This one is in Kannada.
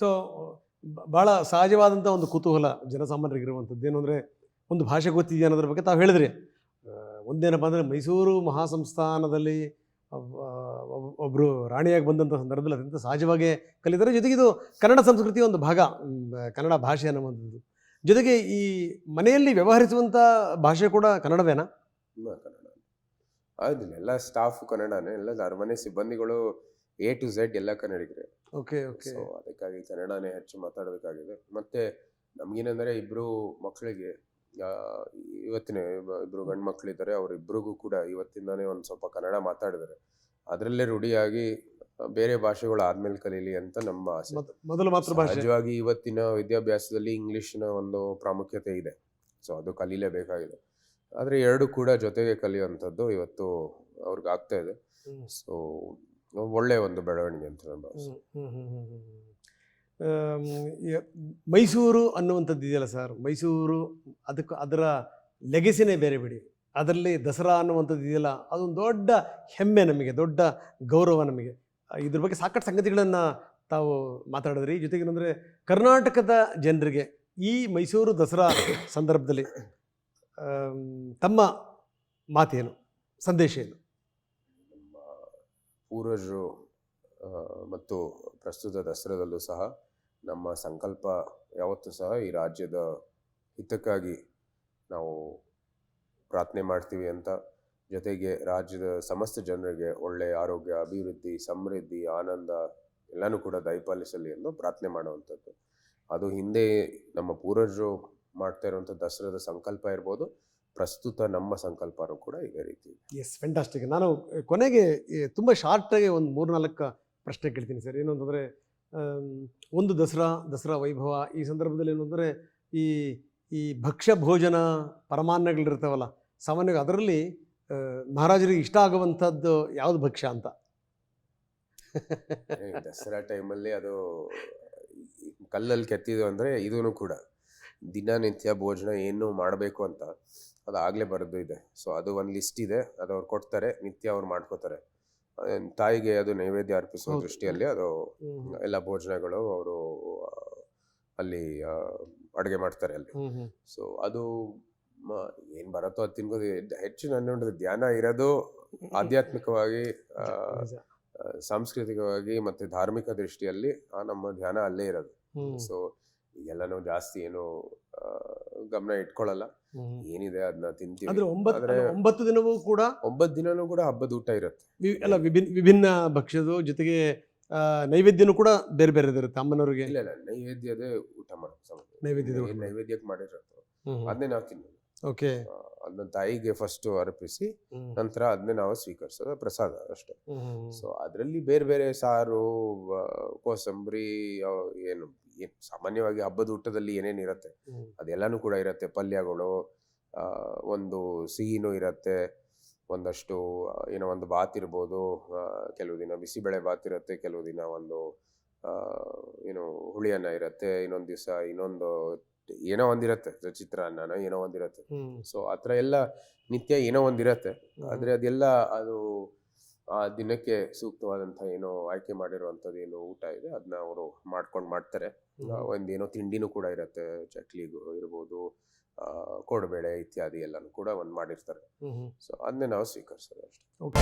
ಸೊ ಭಾಳ ಸಹಜವಾದಂಥ ಒಂದು ಕುತೂಹಲ ಜನಸಾಮಾನ್ಯರಿಗಿರುವಂಥದ್ದು. ಏನು ಅಂದರೆ ಒಂದು ಭಾಷೆ ಗೊತ್ತಿದೆಯಾ ಅನ್ನೋದ್ರ ಬಗ್ಗೆ ತಾವು ಹೇಳಿದ್ರಿ. ಒಂದೇನಪ್ಪ ಅಂದರೆ ಮೈಸೂರು ಮಹಾಸಂಸ್ಥಾನದಲ್ಲಿ ಒಬ್ಬರು ರಾಣಿಯಾಗಿ ಬಂದಂಥ ಸಂದರ್ಭದಲ್ಲಿ ಅತ್ಯಂತ ಸಹಜವಾಗಿ ಕಲಿತಾರೆ. ಜೊತೆಗೆ ಇದು ಕನ್ನಡ ಸಂಸ್ಕೃತಿಯ ಒಂದು ಭಾಗ ಕನ್ನಡ ಭಾಷೆ ಅನ್ನುವಂಥದ್ದು. ಜೊತೆಗೆ ಈ ಮನೆಯಲ್ಲಿ ವ್ಯವಹರಿಸುವಂಥ ಭಾಷೆ ಕೂಡ ಕನ್ನಡವೇನಾ? ಕನ್ನಡ. ಹೌದಿಲ್ಲ ಎಲ್ಲ ಸ್ಟಾಫ್ ಕನ್ನಡನೇ. ಎಲ್ಲ ಅರಮನೆ ಸಿಬ್ಬಂದಿಗಳು ಎ ಟು ಝೆಡ್ ಎಲ್ಲ ಕನ್ನಡಿಗರೇ. Okay okay. ಸೊ ಅದಕ್ಕಾಗಿ ಕನ್ನಡನೇ ಹೆಚ್ಚು ಮಾತಾಡಬೇಕಾಗಿದೆ ಮತ್ತೆ ನಮ್ಗೇನಂದ್ರೆ ಇಬ್ರು ಮಕ್ಕಳಿಗೆ ಇವತ್ತಿನ ಇಬ್ಬರು ಇಬ್ರು ಗಂಡು ಮಕ್ಕಳಿದ್ದಾರೆ ಅವರಿಬ್ರಿಗೂ ಕೂಡ ಇವತ್ತಿಂದಾನೇ ಒಂದು ಸ್ವಲ್ಪ ಕನ್ನಡ ಮಾತಾಡಿದ್ದಾರೆ. ಅದರಲ್ಲೇ ರೂಢಿಯಾಗಿ ಬೇರೆ ಭಾಷೆಗಳು ಆದ್ಮೇಲೆ ಕಲೀಲಿ ಅಂತ ನಮ್ಮ ಆಸೆ. ಮೊದಲು ಮಾತೃಭಾಷೆ. ನಿಜವಾಗಿ ಇವತ್ತಿನ ವಿದ್ಯಾಭ್ಯಾಸದಲ್ಲಿ ಇಂಗ್ಲಿಷ್ನ ಒಂದು ಪ್ರಾಮುಖ್ಯತೆ ಇದೆ. ಸೊ ಅದು ಕಲೀಲೇಬೇಕಾಗಿದೆ. ಆದರೆ ಎರಡು ಕೂಡ ಜೊತೆಗೆ ಕಲಿಯುವಂಥದ್ದು ಇವತ್ತು ಅವ್ರಿಗೆ ಆಗ್ತಾ ಇದೆ ಸೊ ಒಳ್ಳೆ ಒಂದು ಬೆಳವಣಿಗೆ ಅಂತ ನಾನು ಮೈಸೂರು ಅನ್ನುವಂಥದ್ದು ಇದೆಯಲ್ಲ ಸರ್? ಮೈಸೂರು, ಅದಕ್ಕೆ, ಅದರ ಲೆಗೆಸಿನೇ ಬೇರೆ ಬಿಡಿ. ಅದರಲ್ಲಿ ದಸರಾ ಅನ್ನುವಂಥದ್ದು ಇದೆಯಲ್ಲ, ಅದೊಂದು ದೊಡ್ಡ ಹೆಮ್ಮೆ ನಮಗೆ, ದೊಡ್ಡ ಗೌರವ ನಮಗೆ. ಇದ್ರ ಬಗ್ಗೆ ಸಾಕಷ್ಟು ಸಂಗತಿಗಳನ್ನು ತಾವು ಮಾತಾಡಿದ್ರಿ. ಜೊತೆಗೆ ಏನಂದರೆ, ಕರ್ನಾಟಕದ ಜನರಿಗೆ ಈ ಮೈಸೂರು ದಸರಾ ಸಂದರ್ಭದಲ್ಲಿ ತಮ್ಮ ಮಾತೇನು, ಸಂದೇಶ ಏನು? ಪೂರ್ವಜರು ಮತ್ತು ಪ್ರಸ್ತುತ ದಸರಾದಲ್ಲೂ ಸಹ ನಮ್ಮ ಸಂಕಲ್ಪ ಯಾವತ್ತೂ ಸಹ ಈ ರಾಜ್ಯದ ಹಿತಕ್ಕಾಗಿ ನಾವು ಪ್ರಾರ್ಥನೆ ಮಾಡ್ತೀವಿ ಅಂತ. ಜೊತೆಗೆ ರಾಜ್ಯದ ಸಮಸ್ತ ಜನರಿಗೆ ಒಳ್ಳೆಯ ಆರೋಗ್ಯ, ಅಭಿವೃದ್ಧಿ, ಸಮೃದ್ಧಿ, ಆನಂದ ಎಲ್ಲನೂ ಕೂಡ ದಯಪಾಲಿಸಲಿ ಎಂದು ಪ್ರಾರ್ಥನೆ ಮಾಡುವಂಥದ್ದು. ಅದು ಹಿಂದೆ ನಮ್ಮ ಪೂರ್ವಜರು ಮಾಡ್ತಾ ಇರುವಂಥ ದಸರಾದ ಸಂಕಲ್ಪ ಇರ್ಬೋದು ಪ್ರಸ್ತುತ ನಮ್ಮ ಸಂಕಲ್ಪನೂ ಕೂಡ ಇದೇ ರೀತಿ. ಎಸ್ ಫೆಂಟಾಸ್ಟಿಕ್ ನಾನು ಕೊನೆಗೆ ತುಂಬ ಶಾರ್ಟಾಗಿ ಒಂದು ಮೂರು ನಾಲ್ಕು ಪ್ರಶ್ನೆ ಕೇಳ್ತೀನಿ ಸರ್. ಏನು ಅಂತಂದರೆ ಒಂದು ದಸರಾ ದಸರಾ ವೈಭವ ಈ ಸಂದರ್ಭದಲ್ಲಿ ಏನು ಅಂದರೆ ಈ ಈ ಭಕ್ಷ್ಯ ಭೋಜನ ಪರಮಾನ್ನಗಳಿರ್ತಾವಲ್ಲ ಸಾಮಾನ್ಯವಾಗಿ ಅದರಲ್ಲಿ ಮಹಾರಾಜರಿಗೆ ಇಷ್ಟ ಆಗುವಂಥದ್ದು ಯಾವುದು ಭಕ್ಷ್ಯ ಅಂತ? ದಸರಾ ಟೈಮಲ್ಲಿ ಅದು ಕಲ್ಲಲ್ಲಿ ಕೆತ್ತಿದ್ದು ಅಂದರೆ ಇದೂ ಕೂಡ. ದಿನನಿತ್ಯ ಭೋಜನ ಏನು ಮಾಡಬೇಕು ಅಂತ ಅದು ಆಗಲೇ ಬರೆದು ಇದೆ. ಸೊ ಅದು ಒಂದು ಲಿಸ್ಟ್ ಇದೆ. ಅದು ಅವ್ರು ಕೊಡ್ತಾರೆ. ನಿತ್ಯ ಅವ್ರು ಮಾಡ್ಕೋತಾರೆ. ತಾಯಿಗೆ ಅದು ನೈವೇದ್ಯ ಅರ್ಪಿಸುವ ದೃಷ್ಟಿಯಲ್ಲಿ ಅದು ಎಲ್ಲ ಭೋಜನಗಳು ಅವರು ಅಲ್ಲಿ ಅಡುಗೆ ಮಾಡ್ತಾರೆ ಅಲ್ಲಿ. ಸೊ ಅದು ಏನು ಬರುತ್ತೋ ಅದು ತಿನ್ಬೋದು. ಹೆಚ್ಚು ನನ್ನ ಧ್ಯಾನ ಇರೋದು ಆಧ್ಯಾತ್ಮಿಕವಾಗಿ ಸಾಂಸ್ಕೃತಿಕವಾಗಿ ಮತ್ತೆ ಧಾರ್ಮಿಕ ದೃಷ್ಟಿಯಲ್ಲಿ ಆ ನಮ್ಮ ಧ್ಯಾನ ಅಲ್ಲೇ ಇರೋದು. ಸೊ ಈಗೆಲ್ಲ ನಾವು ಜಾಸ್ತಿ ಏನು ಗಮನ ಇಟ್ಕೊಳ್ಳಲ್ಲ. ಏನಿದೆ ಅದನ್ನ ತಿಂತೀವಿ. ಅಂದ್ರೆ ಒಂಬತ್ತು ಒಂಬತ್ತು ದಿನವೂ ಕೂಡ ಒಂಬತ್ತು ದಿನನೂ ಕೂಡ ಹಬ್ಬದ ಊಟ ಇರುತ್ತೆ. ವಿ- ಎಲ್ಲ ವಿಭಿನ್ನ ವಿಭಿನ್ನ ಭಕ್ಷ್ಯದ ಜೊತೆಗೆ ನೈವೇದ್ಯನೂ ಕೂಡ ಬೇರೆ ಬೇರೆ ಇರುತ್ತೆ ಅಮ್ಮನವ್ರಿಗೆ. ಇಲ್ಲ ಇಲ್ಲ ನೈವೇದ್ಯದೇ ಊಟ ಮಾಡೋದು ನೈವೇದ್ಯ ನೈವೇದ್ಯಕ್ಕೆ ಮಾಡಿರೋದು. ಅದನ್ನೇ ನಾವು ತಿನ್ನೋದು. ಓಕೆ. ಅದನ್ನ ತಾಯಿಗೆ ಫಸ್ಟ್ ಅರ್ಪಿಸಿ ನಂತರ ಅದನ್ನ ನಾವು ಸ್ವೀಕರಿಸೋದು ಪ್ರಸಾದ ಅಷ್ಟೇ. ಸೊ ಅದರಲ್ಲಿ ಬೇರೆ ಬೇರೆ ಸಾರು ಕೋಸಂಬರಿ ಏನು ಏನ್ ಸಾಮಾನ್ಯವಾಗಿ ಹಬ್ಬದ ಊಟದಲ್ಲಿ ಏನೇನು ಇರುತ್ತೆ ಅದೆಲ್ಲಾನು ಕೂಡ ಇರತ್ತೆ. ಪಲ್ಯಗಳು ಒಂದು ಸಿಹಿನೂ ಇರುತ್ತೆ ಒಂದಷ್ಟು ಏನೋ ಒಂದು ಬಾತ್ ಇರ್ಬೋದು ಕೆಲವು ದಿನ ಬಿಸಿಬೇಳೆ ಬಾತ್ ಇರುತ್ತೆ ಕೆಲವು ದಿನ ಒಂದು ಆ, ಏನು ಹುಳಿಯನ್ನ ಇರುತ್ತೆ ಇನ್ನೊಂದು ದಿವಸ ಇನ್ನೊಂದು ಏನೋ ಒಂದಿರುತ್ತೆ ಚಿತ್ರಾನ್ನನೋ ಏನೋ ಒಂದಿರುತ್ತೆ. ಸೊ ಆ ಥರ ಎಲ್ಲ ನಿತ್ಯ ಏನೋ ಒಂದಿರತ್ತೆ. ಆದ್ರೆ ಅದೆಲ್ಲ ಅದು ಆ ದಿನಕ್ಕೆ ಸೂಕ್ತವಾದಂಥ ಏನೋ ಆಯ್ಕೆ ಮಾಡಿರುವಂಥದ್ದು ಏನೋ ಊಟ ಇದೆ ಅದನ್ನ ಅವರು ಮಾಡ್ಕೊಂಡು ಮಾಡ್ತಾರೆ. ಒಂದೇನೋ ತಿಂಡಿನೂ ಕೂಡ ಇರುತ್ತೆ. ಚಕ್ಲಿ ಇರ್ಬೋದು ಆ, ಕೋಡುಬೇಳೆ ಇತ್ಯಾದಿ ಎಲ್ಲನೂ ಕೂಡ ಒಂದು ಮಾಡಿರ್ತಾರೆ. ಸೊ ಅದನ್ನೇ ನಾವು ಸ್ವೀಕರಿಸೋದು ಅಷ್ಟೇ. ಓಕೆ